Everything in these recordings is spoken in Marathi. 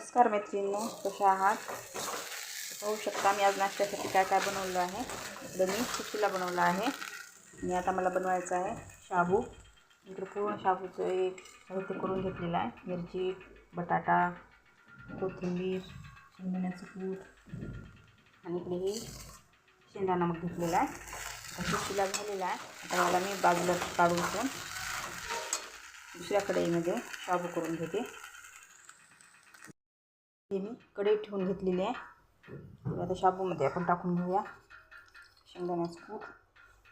नमस्कार मैत्रिणींनो कशा आहात? पाहू शकता मी आज नाश्त्यासाठी काय काय बनवलं आहे. इकडं मी खिचडीला बनवलं आहे. आणि आता मला बनवायचं आहे शाबू. इकडे पूर्ण शाबूचं एक साहित्य करून घेतलेलं आहे. मिरची बटाटा कोथिंबीर शेंगदाण्याचं कूट आणि इकडे ही शेंगा नमक घेतलेला आहे. आता झालेला आहे. आता मला मी बाजूला काढून घेऊन दुसऱ्या कढईमध्ये शाबू करून घेते. हे मी कढई ठेवून घेतलेली आहे. आता शाबूमध्ये आपण टाकून घेऊया. शेंगदाण्याचं कूट.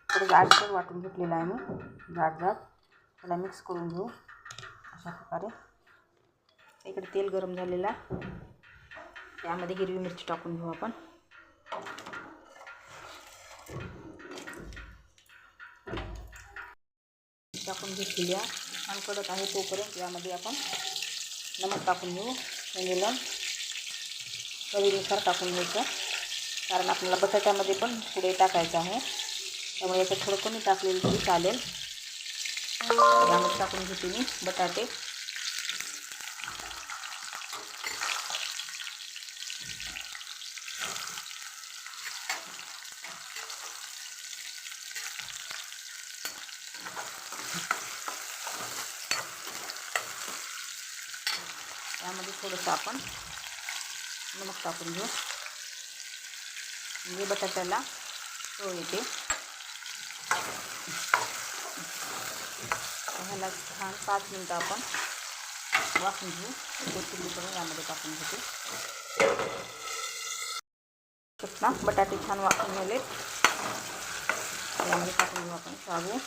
थोडं जाडसर वाटून घेतलेलं आहे मी. जाड जाड. त्याला मिक्स करून घेऊ. अशा प्रकारे. इकडे तेल गरम झालेलं आहे. त्यामध्ये हिरवी मिरची टाकून घेऊ आपण. टाकून घेतलेली आहे. छान कडक आहे तोपर्यंत यामध्ये आपण नमक टाकून घेऊ. व्हॅनिला चवीनुसार टाकून घ्यायचं. कारण आपल्याला बटाट्यामध्ये पण पुढे टाकायचं आहे. त्यामुळे याचं थोडं कमी टाकलेलं तरी चालेल. यामध्ये टाकून घेते मी बटाटे. यामध्ये थोडंसं आपण नमक टाकून घेऊ. म्हणजे बटाट्याला चव येते. ह्याला छान पाच मिनटं आपण वाफून घेऊ. कोथिंबीर करून यामध्ये टाकून घेते. ना बटाटे छान वाफून झाले यामध्ये टाकून घेऊ आपण शाबू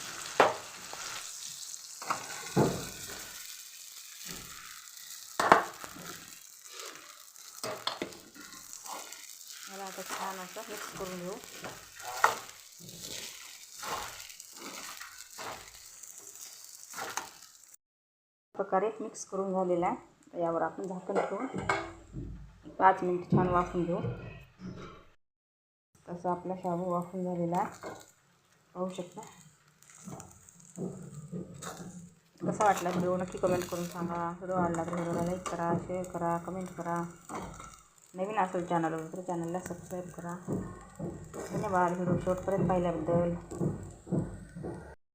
मला आता छान असं मिक्स करून घेऊ. प्रकारे मिक्स करून झालेला आहे. यावर आपण झाकण ठेवून पाच मिनिट छान वाफून घेऊ. तसं आपला शाबू वाफून झालेला आहे. पाहू शकता. कसा वाटला व्हिडिओ नक्की कमेंट करून सांगा. व्हिडिओ आवडला तर व्हिडिओला लाईक करा शेअर करा कमेंट करा. नवीन असेल चॅनलवर तर चॅनलला सबस्क्राईब करा. धन्यवाद. व्हिडिओ शेवटपर्यंत पाहिल्याबद्दल.